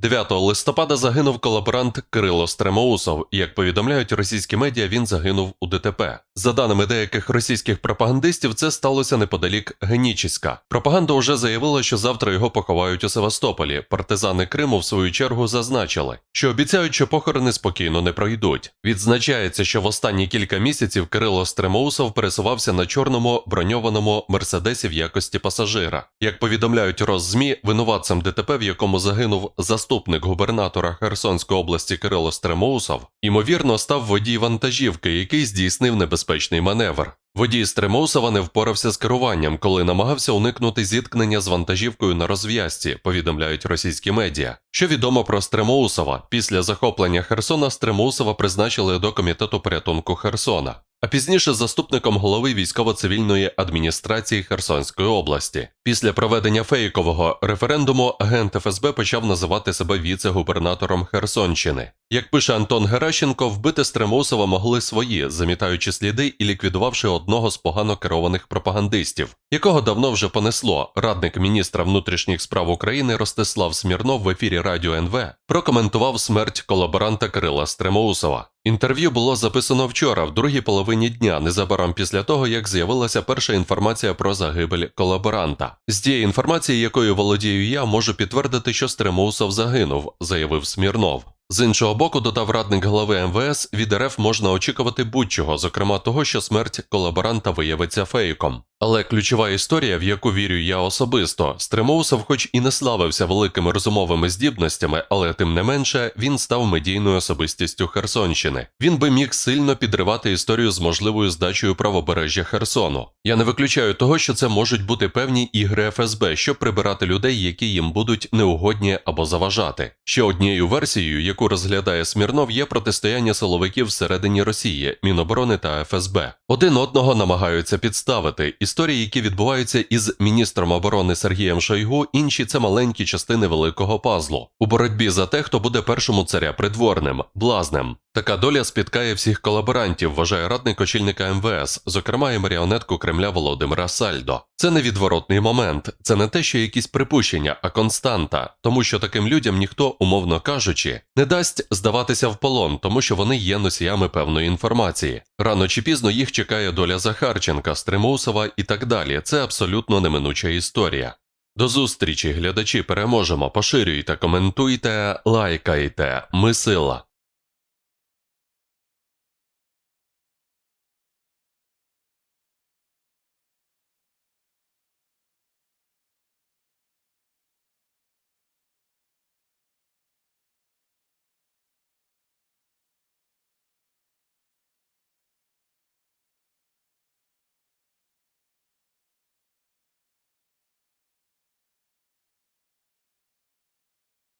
9 листопада загинув колаборант Кирило Стремоусов. Як повідомляють російські медіа, він загинув у ДТП. За даними деяких російських пропагандистів, це сталося неподалік Генічіська. Пропаганда вже заявила, що завтра його поховають у Севастополі. Партизани Криму, в свою чергу, зазначили, що обіцяють, що похорони спокійно не пройдуть. Відзначається, що в останні кілька місяців Кирило Стремоусов пересувався на чорному броньованому мерседесі в якості пасажира. Як повідомляють Роззмі, винуватцем ДТП, в якому загинув заступник губернатора Херсонської області Кирило Стремоусов, ймовірно, став водій вантажівки, який здійснив небезпечний маневр. Водій Стремоусова не впорався з керуванням, коли намагався уникнути зіткнення з вантажівкою на розв'язці, повідомляють російські медіа. Що відомо про Стремоусова? Після захоплення Херсона Стремоусова призначили до комітету порятунку Херсона. А пізніше заступником голови військово-цивільної адміністрації Херсонської області. Після проведення фейкового референдуму агент ФСБ почав називати себе віце-губернатором Херсонщини. Як пише Антон Геращенко, вбити Стремоусова могли свої, замітаючи сліди і ліквідувавши одного з погано керованих пропагандистів, якого давно вже понесло. Радник міністра внутрішніх справ України Ростислав Смірнов в ефірі Радіо НВ прокоментував смерть колаборанта Кирила Стремоусова. Інтерв'ю було записано вчора, в другій половині дня, незабаром після того, як з'явилася перша інформація про загибель колаборанта. З тієї інформації, якою володію я, можу підтвердити, що Стремоусов загинув, заявив Смірнов. З іншого боку, додав радник голови МВС, від РФ можна очікувати будь-чого, зокрема того, що смерть колаборанта виявиться фейком. Але ключова історія, в яку вірю я особисто, Стремоусов, хоч і не славився великими розумовими здібностями, але тим не менше він став медійною особистістю Херсонщини. Він би міг сильно підривати історію з можливою здачею правобережжя Херсону. Я не виключаю того, що це можуть бути певні ігри ФСБ, щоб прибирати людей, які їм будуть неугодні або заважати. Ще однією версією, яку розглядає Смірнов, є протистояння силовиків всередині Росії, Міноборони та ФСБ. Один одного намагаються підставити. Історії, які відбуваються із міністром оборони Сергієм Шойгу, інші це маленькі частини великого пазлу у боротьбі за те, хто буде першому царя придворним, блазнем. Така доля спіткає всіх колаборантів, вважає радник очільника МВС, зокрема і маріонетку Кремля Володимира Сальдо. Це не відворотний момент, це не те, що якісь припущення, а константа, тому що таким людям ніхто, умовно кажучи, не дасть здаватися в полон, тому що вони є носіями певної інформації. Рано чи пізно їх чекає доля Захарченка, Стримусова і так далі. Це абсолютно неминуча історія. До зустрічі, глядачі, переможемо. Поширюйте, коментуйте, лайкайте. Ми сила.